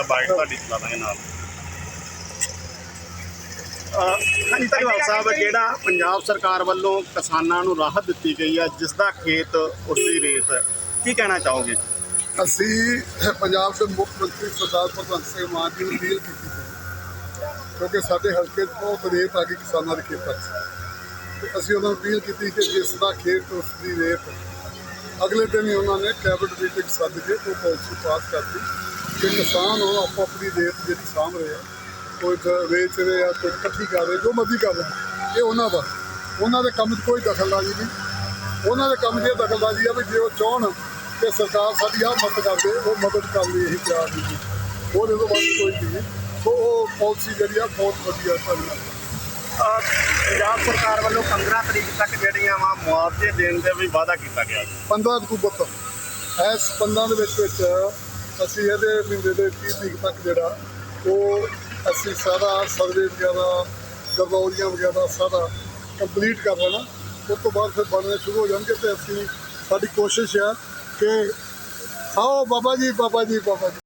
Bike ਤੁਹਾਡੀ ਚਲਾ ਦਾਂਗੇ ਨਾਲ। ਹਾਂਜੀ, ਧੰਨਵਾਦ ਸਾਹਿਬ। ਜਿਹੜਾ ਪੰਜਾਬ ਸਰਕਾਰ ਵੱਲੋਂ ਕਿਸਾਨਾਂ ਨੂੰ ਰਾਹਤ ਦਿੱਤੀ ਗਈ ਹੈ ਜਿਸ ਦਾ ਖੇਤ ਉਸ ਦੀ ਰੇਤ ਕੀ ਕਹਿਣਾ ਚਾਹੋਗੇ? ਅਸੀਂ ਪੰਜਾਬ ਦੇ ਮੁੱਖ ਮੰਤਰੀ ਸਰਦਾਰ ਭਗਵੰਤ ਸਿੰਘ ਮਾਨ ਜੀ ਨੂੰ ਅਪੀਲ ਕੀਤੀ ਸੀ ਕਿਉਂਕਿ ਸਾਡੇ ਹਲਕੇ 'ਚ ਬਹੁਤ ਰੇਤ ਆ ਗਈ ਕਿਸਾਨਾਂ ਦੇ ਖੇਤਾਂ 'ਚ। ਤੇ ਅਸੀਂ ਉਹਨਾਂ ਨੂੰ ਅਪੀਲ ਕੀਤੀ ਕਿ ਜਿਸ ਦਾ ਖੇਤ ਉਸ ਦੀ ਰੇਤ ਅਗਲੇ ਦਿਨ ਹੀ ਉਹਨਾਂ ਨੇ ਕੈਬਨਿਟ ਮੀਟਿੰਗ ਸੱਦ ਕੇ ਉਹ ਪਾਲਿਸੀ ਪਾਸ ਕਰਤੀ। ਕਿ ਕਿਸਾਨ ਉਹ ਆਪੋ ਆਪਣੀ ਰੇਤ ਜਿਹੜੀ ਸਾਂਭ ਰਹੇ ਆ ਕੋਈ ਵੇਚ ਰਹੇ ਆ ਕੋਈ ਇਕੱਠੀ ਕਰ ਰਹੇ ਜੋ ਮਰਜ਼ੀ ਕਰ ਰਹੇ ਇਹ ਉਹਨਾਂ ਦਾ। ਉਹਨਾਂ ਦੇ ਕੰਮ 'ਚ ਕੋਈ ਦਖਲਅੰਦਾਜ਼ੀ ਨਹੀਂ। ਉਹਨਾਂ ਦੇ ਕੰਮ 'ਚ ਇਹ ਦਖਲਅੰਦਾਜ਼ੀ ਆ ਵੀ ਜੇ ਉਹ ਚਾਹਣ ਕਿ ਸਰਕਾਰ ਸਾਡੀ ਆਹ ਮਦਦ ਕਰ ਦੇ ਉਹ ਮਦਦ ਕਰਨ ਲਈ ਇਹ ਤਿਆਰ ਨਹੀਂ ਜੀ ਉਹਦੇ ਤੋਂ ਬਾਅਦ ਕੋਈ ਨਹੀਂ ਸੋ ਉਹ ਪਾਲਿਸੀ ਜਿਹੜੀ ਆ ਬਹੁਤ ਵਧੀਆ ਸਾਡੀ ਪੰਜਾਬ ਸਰਕਾਰ ਵੱਲੋਂ 15 ਤਰੀਕ ਤੱਕ ਜਿਹੜੀਆਂ ਵਾ ਮੁਆਵਜ਼ੇ ਦੇਣ ਦੇ ਵੀ ਵਾਅਦਾ ਕੀਤਾ ਗਿਆ। ਸੀ 15 ਅਕਤੂਬਰ ਤੱਕ ਇਸ 15 ਦੇ ਵਿੱਚ ਵਿੱਚ ਅਸੀਂ ਇਹਦੇ ਮਹੀਨੇ ਦੇ 30 ਤਰੀਕ ਤੱਕ ਜਿਹੜਾ, ਉਹ ਅਸੀਂ ਸਾਰਾ ਸਰਵੇ ਵਗੈਰਾ, ਗਰਦੌਰੀਆਂ ਵਗੈਰਾ ਸਾਰਾ ਕੰਪਲੀਟ ਕਰ ਲੈਣਾ। ਉਸ ਤੋਂ ਬਾਅਦ ਫਿਰ ਬਣਨੇ ਸ਼ੁਰੂ ਹੋ ਜਾਣਗੇ ਤੇ ਅਸੀਂ, ਸਾਡੀ ਕੋਸ਼ਿਸ਼ ਹੈ ਕਿ ਆਓ ਬਾਬਾ ਜੀ ਬਾਬਾ ਜੀ ਬਾਬਾ ਜੀ।